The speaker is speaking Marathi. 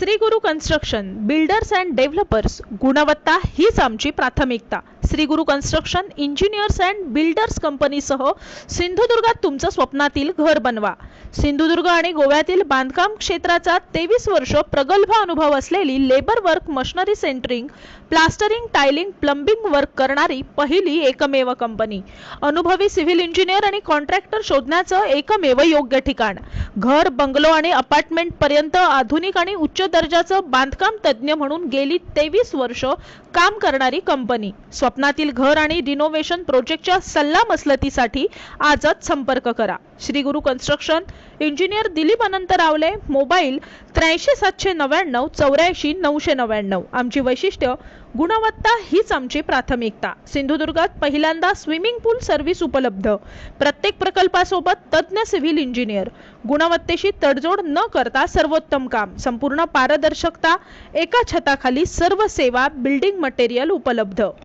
Shri Guru construction builders and developers गुणवत्ता हीच आमची प्राथमिकता. Shri Guru construction engineers and builders कंपनीसह सिंधुदुर्गात तुमचं स्वप्नातील घर बनवा. सिंधुदुर्ग आणि गोव्यातील बांधकाम क्षेत्राचा तेवीस वर्ष प्रगल्भ अनुभव असलेली labour work machinery centering plastering tiling plumbing work करणारी पहिली एकमेव कंपनी अनुभवी सिव्हिल इंजिनियर आणि कॉन्ट्रॅक्टर शोधण्याचं एकमेव योग्य ठिकाण. घर बंगलो आणि अपार्टमेंट पर्यंत आधुनिक आणि उच्च दर्जाचं बांधकाम तज्ज्ञ म्हणून गेली तेवीस वर्ष काम करणारी कंपनी स्वप्नातील घर आणि रिनोव्हेशन प्रोजेक्टच्या सल्ला मसलतीसाठी आजच संपर्क करा. श्री गुरु कन्स्ट्रक्शन इंजिनियर दिलीप अनंत रावले मोबाईल त्र्याऐंशी सातशे नव्याण्णव चौऱ्याऐंशी नऊशे नव्याण्णव. आमची वैशिष्ट्य गुणवत्ता हीच आमची प्राथमिकता. सिंधुदुर्गात पहिल्यांदा स्विमिंग पूल सर्व्हिस उपलब्ध. प्रत्येक प्रकल्पासोबत तज्ज्ञ सिव्हिल इंजिनियर गुणवत्तेशी तडजोड न करता सर्वोत्तम काम. संपूर्ण पारदर्शकता एका छताखाली सर्व सेवा बिल्डिंग मटेरियल उपलब्ध.